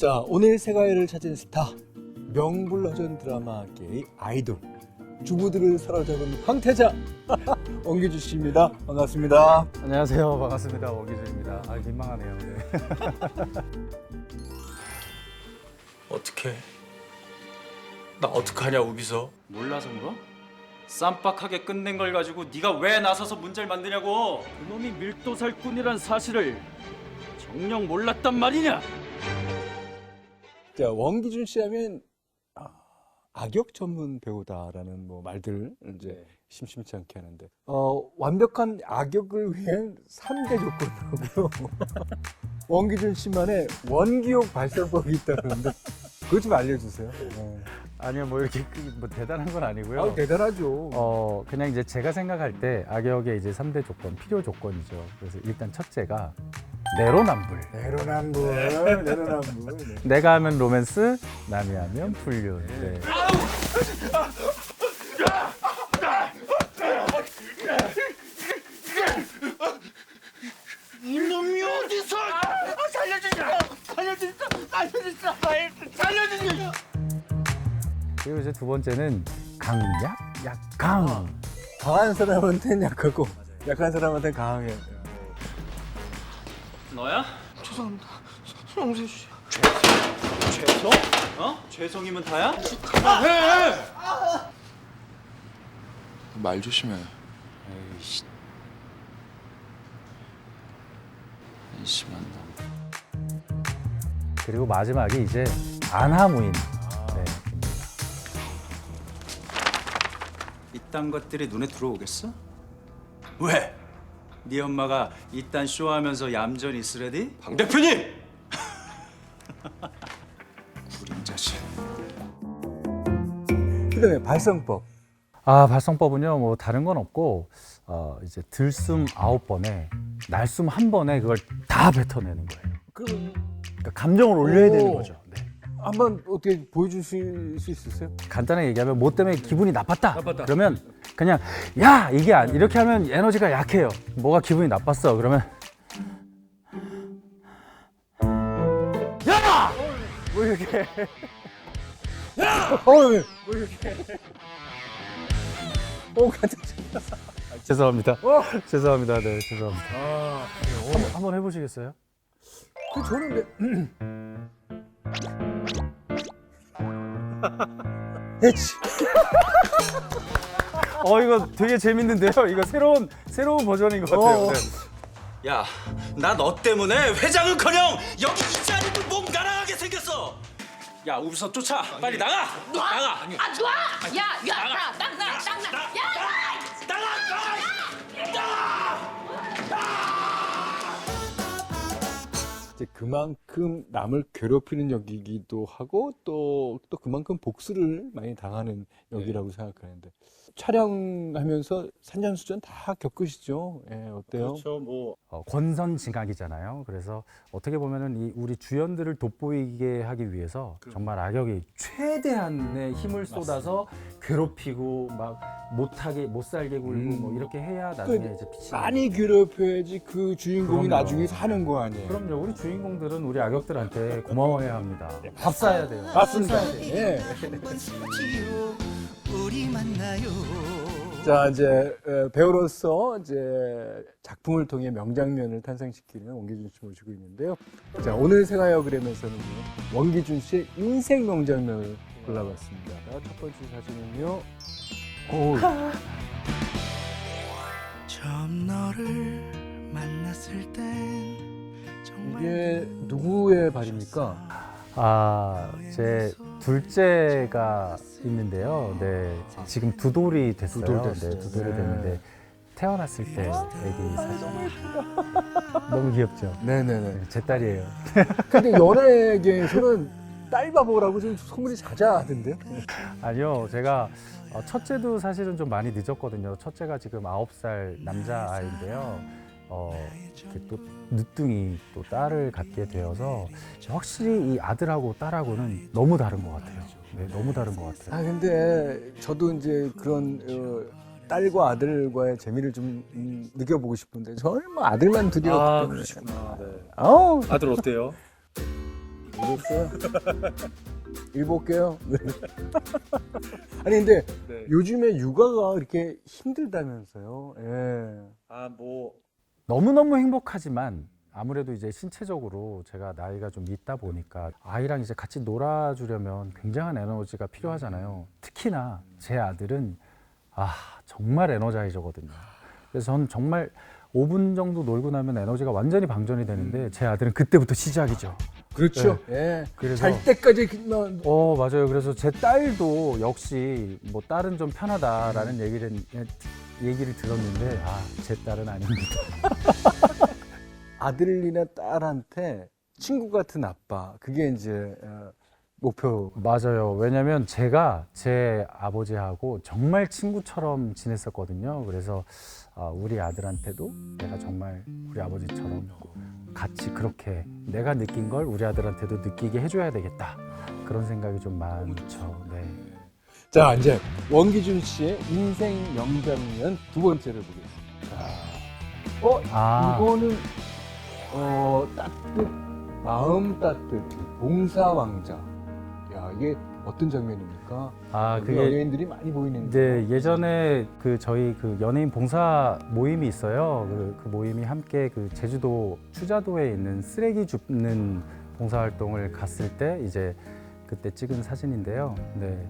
자, 오늘 세가야를 찾은 스타. 명불허전 드라마계의 아이돌. 주부들을 사로잡은 황태자. 원기주 씨입니다. 반갑습니다. 안녕하세요. 반갑습니다. 원기준입니다. 아, 민망하네요. 네. 어떻게? 나 어떡하냐 우비서? 몰라서 물어? 쌈박하게 끝낸 걸 가지고 네가 왜 나서서 문제를 만드냐고 그놈이 밀도살꾼이란 사실을 정녕 몰랐단 말이냐 자, 원기준 씨 하면 아, 악역 전문 배우다라는 뭐 말들 이제 심심치 않게 하는데 어, 완벽한 악역을 위한 3대 조건하고요. 원기준 씨만의 원기욕 발설법이 있다는데 그거 좀 알려주세요. 네. 아니요, 뭐 이렇게 그- 뭐 대단한 건 아니고요. 아, 대단하죠. 어, 그냥 이제 제가 생각할 때 악역의 이제 3대 조건, 필요 조건이죠. 그래서 일단 첫째가 내로남불. 내로남불, 내로남불. 네. 내가 하면 로맨스, 남이 하면 불륜. 네. 이놈이 어디서? 살려주세요! 살려주세요! 살려주세요! 살려주세요! 그리고 이제 두 번째는 강약, 약강. 강한 사람한테는 약하고 약한 사람한테는 강하게. 너야? 죄송합니다. 송세 씨. 죄송? 어? 죄송이면 다야? 말 조심해. 에이씨 안심한 놈 그리고 마지막에 이제 안하무인. 네. 이딴 것들이 눈에 들어오겠어? 왜? 네 엄마가 이딴 쇼하면서 얌전히 있으래디? 방 대표님! 구린 자식 그다음에 발성법. 아 발성법은요 뭐 다른 건 없고 어, 이제 들숨 아홉 번에 날숨 한 번에 그걸 다 뱉어내는 거예요. 그럼 그러니까 감정을 올려야 되는 오. 거죠. 네. 한번 어떻게 보여주실 수 있으세요? 간단하게 얘기하면 뭐 때문에 기분이 나빴다. 그러면 그냥 야 이게 안 이렇게 하면 에너지가 약해요. 뭐가 기분이 나빴어. 그러면 야! 뭐 이렇게 어, 네. 뭐 이렇게. 어, 같은. 죄송합니다. 어. 죄송합니다. 네 죄송합니다. 아, 한번, 한번 해보시겠어요? 그 저는 왜? 에치. 어 이거 되게 재밌는데요. 이거 새로운 새로운 버전인 것 같아요. 어. 네. 야, 나너 때문에 회장은커녕 여기 이 자리도 몸가랑하게 생겼어. 야, 우비서 쫓아, 빨리 나가, 나가, 아 놔! 야, 야, 나, 나, 나, 나, 나, 야, 이제 그만큼 남을 괴롭히는 역이기도 하고 또, 또 그만큼 복수를 많이 당하는 역이라고 생각하는데 촬영하면서 산전수전 다 겪으시죠? 예, 어때요? 뭐 어, 권선징악이잖아요. 그래서 어떻게 보면은 이 우리 주연들을 돋보이게 하기 위해서 정말 악역이 최대한의 힘을 쏟아서 괴롭히고 막 못하게 못 살게 굴고 음. 뭐 이렇게 해야 나중에 그 이제 빛이 많이 괴롭혀야지 그 주인공이 그럼요. 나중에 사는 거 아니에요? 그럼요. 우리 주인공들은 우리 악역들한테 고마워해야 합니다. 밥 사야 돼요. 맞습니다. 돼요. 예. 자 이제 어, 배우로서 이제 작품을 통해 명장면을 탄생시키는 원기준 씨 모시고 있는데요. 자 오늘 생활역을하면서는 원기준 씨의 인생 명장면을 골라봤습니다. 첫 번째 사진은요. 오, 처음 너를 만났을 땐 정말 이게 누구의 발입니까? 아, 제 둘째가 있는데요. 네, 지금 두 돌이 됐어요. 두 돌 됐어요. 네, 두 돌이 네. 됐는데 태어났을 때 애기 사진. 너무 귀엽죠. 네네네. 네, 제 딸이에요. 근데 연예계에서는 딸 바보라고 좀 소문이 자자하던데요. 아니요, 제가 어, 첫째도 사실은 좀 많이 늦었거든요. 첫째가 지금 아홉 살 남자 아이인데요. 어, 이렇게 또 늦둥이 또 딸을 갖게 되어서 확실히 이 아들하고 딸하고는 너무 다른 것 같아요. 네, 너무 다른 것 같아요. 아 근데 저도 이제 그런 어, 딸과 아들과의 재미를 좀 음, 느껴보고 싶은데 저는 뭐 아들만 둘이었기 아, 때문에 그러시구나. 네. 아우 아들 어때요? 일곱 개요? 네. 아니 근데 요즘에 육아가 이렇게 힘들다면서요? 예. 아뭐 너무너무 행복하지만 아무래도 이제 신체적으로 제가 나이가 좀 있다 보니까 아이랑 이제 같이 놀아주려면 굉장한 에너지가 필요하잖아요. 특히나 제 아들은 아 정말 에너자이저거든요. 그래서 저는 정말 5분 정도 놀고 나면 에너지가 완전히 방전이 되는데 제 아들은 그때부터 시작이죠. 그렇죠. 예. 그래서 잘 때까지 뭐어 맞아요. 그래서 제 딸도 역시 뭐 딸은 좀 편하다라는 얘기를 얘기를 들었는데 아 제 딸은 아닙니다. 아들이나 딸한테 친구 같은 아빠 그게 이제 어, 목표. 맞아요. 왜냐면 제가 제 아버지하고 정말 친구처럼 지냈었거든요. 그래서 아, 우리 아들한테도 내가 정말 우리 아버지처럼 같이 그렇게 내가 느낀 걸 우리 아들한테도 느끼게 해줘야 되겠다. 그런 생각이 좀 많죠. 네. 자 이제 원기준 씨의 인생 명장면 두 번째를 보겠습니다. 어 아, 이거는 어 따뜻 마음 따뜻 봉사 왕자. 야 이게 어떤 장면입니까? 아 그게 연예인들이 많이 보이는데. 이제 예전에 그 저희 그 연예인 봉사 모임이 있어요. 그, 그 모임이 함께 그 제주도 추자도에 있는 쓰레기 줍는 봉사 활동을 갔을 때 이제 그때 찍은 사진인데요. 네.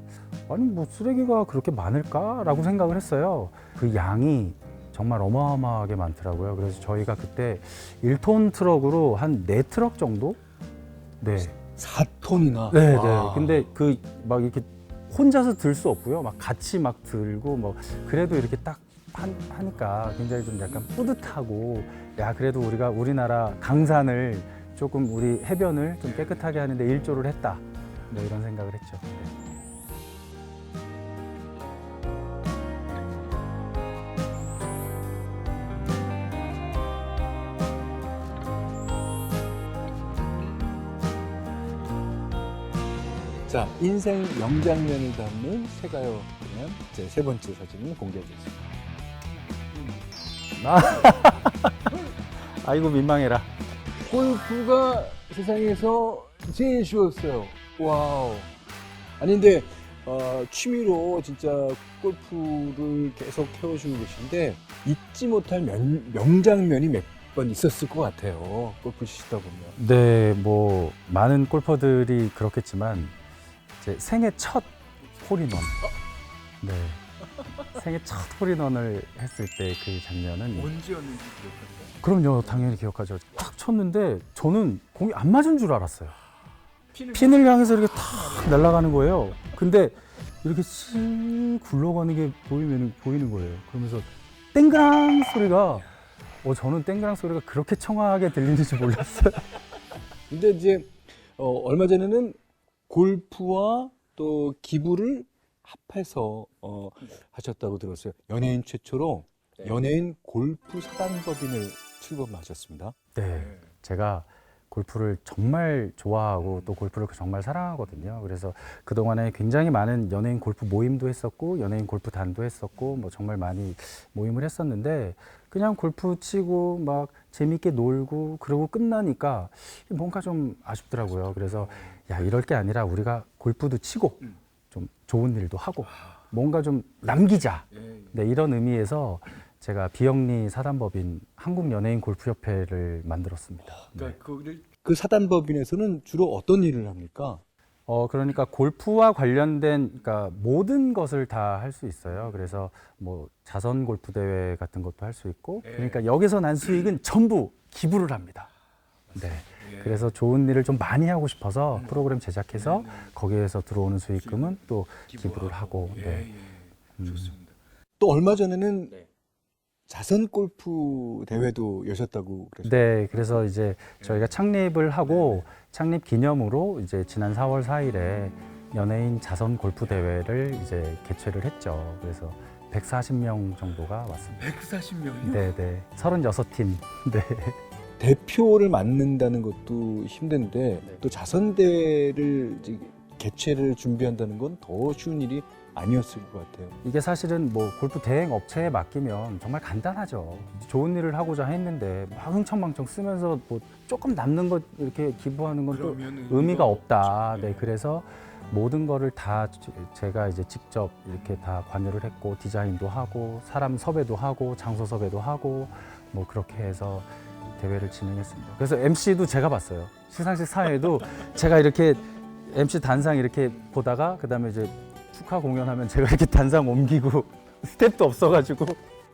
아니 뭐 쓰레기가 그렇게 많을까라고 생각을 했어요. 그 양이 정말 어마어마하게 많더라고요. 그래서 저희가 그때 1톤 트럭으로 한 4트럭 정도? 네. 4톤이나. 네, 네. 근데 그 막 이렇게 혼자서 들 수 없고요. 막 같이 막 들고 뭐 그래도 이렇게 딱 한- 하니까 굉장히 좀 약간 뿌듯하고 야 그래도 우리가 우리나라 강산을 조금 우리 해변을 좀 깨끗하게 하는데 일조를 했다. 뭐 이런 생각을 했죠. 자 인생 명장면을 담는 세가요 그냥 이제 세 번째 사진을 공개하겠습니다. 아이고 민망해라. 골프가 세상에서 제일 쉬웠어요. 와우. 아니 근데 어, 취미로 진짜 골프를 계속 해오시고 계신데 잊지 못할 명, 명장면이 몇 번 있었을 것 같아요. 골프 치시다 보면. 네, 뭐 많은 골퍼들이 그렇겠지만 제 생애 첫 홀인원. 네. 생애 첫 홀인원을 했을 때 그 장면은 언제였는지 기억하세요? 그럼요, 당연히 기억하죠. 딱 쳤는데 저는 공이 안 맞은 줄 알았어요. 핀을 향해서 이렇게 탁 날아가는 거예요. 근데 이렇게 쓱 굴러가는 게 보이면 보이는 거예요. 그러면서 땡그랑 소리가 어 저는 땡그랑 소리가 그렇게 청아하게 들리는지 몰랐어요. 근데 이제 어, 얼마 전에는 골프와 또 기부를 합해서 어, 하셨다고 들었어요. 연예인 최초로 연예인 골프 사단법인을 출범하셨습니다. 네, 제가 골프를 정말 좋아하고 또 골프를 정말 사랑하거든요. 그래서 그 동안에 굉장히 많은 연예인 골프 모임도 했었고 연예인 골프 단도 했었고 뭐 정말 많이 모임을 했었는데 그냥 골프 치고 막 재밌게 놀고 그러고 끝나니까 뭔가 좀 아쉽더라고요. 그래서 야 이럴 게 아니라 우리가 골프도 치고 좀 좋은 일도 하고 뭔가 좀 남기자. 네, 이런 의미에서 제가 비영리 사단법인 한국연예인 골프협회를 만들었습니다. 네. 그 사단법인에서는 주로 어떤 일을 합니까? 어, 그러니까 골프와 관련된 그러니까 모든 것을 다 할 수 있어요. 그래서 뭐 자선 골프 대회 같은 것도 할 수 있고, 그러니까 여기서 난 수익은 전부 기부를 합니다. 네. 그래서 좋은 일을 좀 많이 하고 싶어서 프로그램 제작해서 거기에서 들어오는 수익금은 또 기부를 하고, 네. 음. 또 얼마 전에는 자선 골프 대회도 여셨다고 그랬어요. 네, 그래서 이제 저희가 창립을 하고 창립 기념으로 이제 지난 4월 4일에 연예인 자선 골프 대회를 이제 개최를 했죠. 그래서 140명 정도가 왔습니다. 140명이요? 네, 네. 36팀. 네. 대표를 맡는다는 것도 힘든데 또 자선 대회를 이제 개최를 준비한다는 건 더 쉬운 일이 아니었을 것 같아요. 이게 사실은 뭐 골프 대행 업체에 맡기면 정말 간단하죠. 좋은 일을 하고자 했는데 막 흥청망청 쓰면서 뭐 조금 남는 것 이렇게 기부하는 건또 의미가 없다. 네, 그래서 모든 거를 다 제- 제가 이제 직접 이렇게 다 관여를 했고 디자인도 하고 사람 섭외도 하고 장소 섭외도 하고 뭐 그렇게 해서 대회를 진행했습니다. 그래서 MC도 제가 봤어요. 시상식 사회도 제가 이렇게 MC 단상 이렇게 보다가 그다음에 이제 축하 공연하면 제가 이렇게 단상 옮기고 스텝도 없어가지고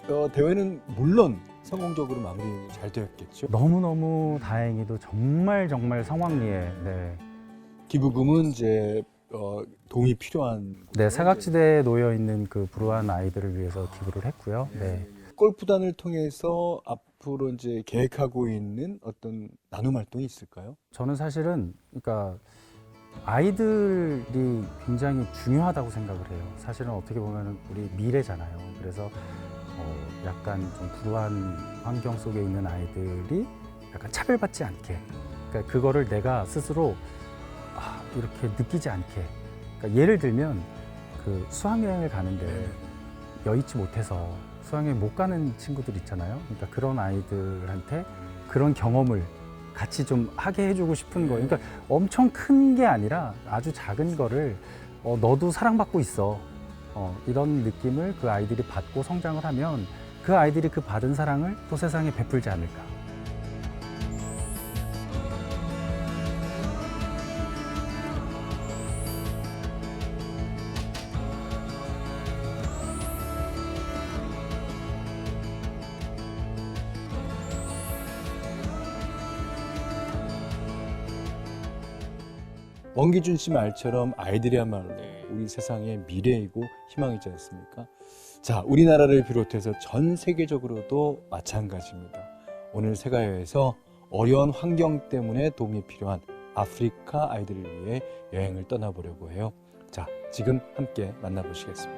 어, 대회는 물론 성공적으로 마무리 잘 되었겠죠. 너무 너무 다행히도 정말 정말 성황리에 네, 기부금은 이제 어, 도움이 필요한 네 사각지대에 놓여 있는 그 불우한 아이들을 위해서 기부를 했고요. 네. 골프단을 통해서 앞으로 이제 계획하고 있는 어떤 나눔 활동이 있을까요? 저는 사실은 그러니까 아이들이 굉장히 중요하다고 생각을 해요. 사실은 어떻게 보면 우리 미래잖아요. 그래서 어 약간 좀 불우한 환경 속에 있는 아이들이 약간 차별받지 않게, 그러니까 그거를 내가 스스로 아, 이렇게 느끼지 않게. 그러니까 예를 들면 그 수학여행을 가는데 여의치 못해서 수학여행 못 가는 친구들 있잖아요. 그러니까 그런 아이들한테 그런 경험을 같이 좀 하게 해주고 싶은 거예요. 그러니까 엄청 큰 게 아니라 아주 작은 거를 어, 너도 사랑받고 있어. 어, 이런 느낌을 그 아이들이 받고 성장을 하면 그 아이들이 그 받은 사랑을 또 세상에 베풀지 않을까. 원기준 씨 말처럼 아이들이야말로 우리 세상의 미래이고 희망이지 않습니까? 자, 우리나라를 비롯해서 전 세계적으로도 마찬가지입니다. 오늘 세가요에서 어려운 환경 때문에 도움이 필요한 아프리카 아이들을 위해 여행을 떠나보려고 해요. 자, 지금 함께 만나보시겠습니다.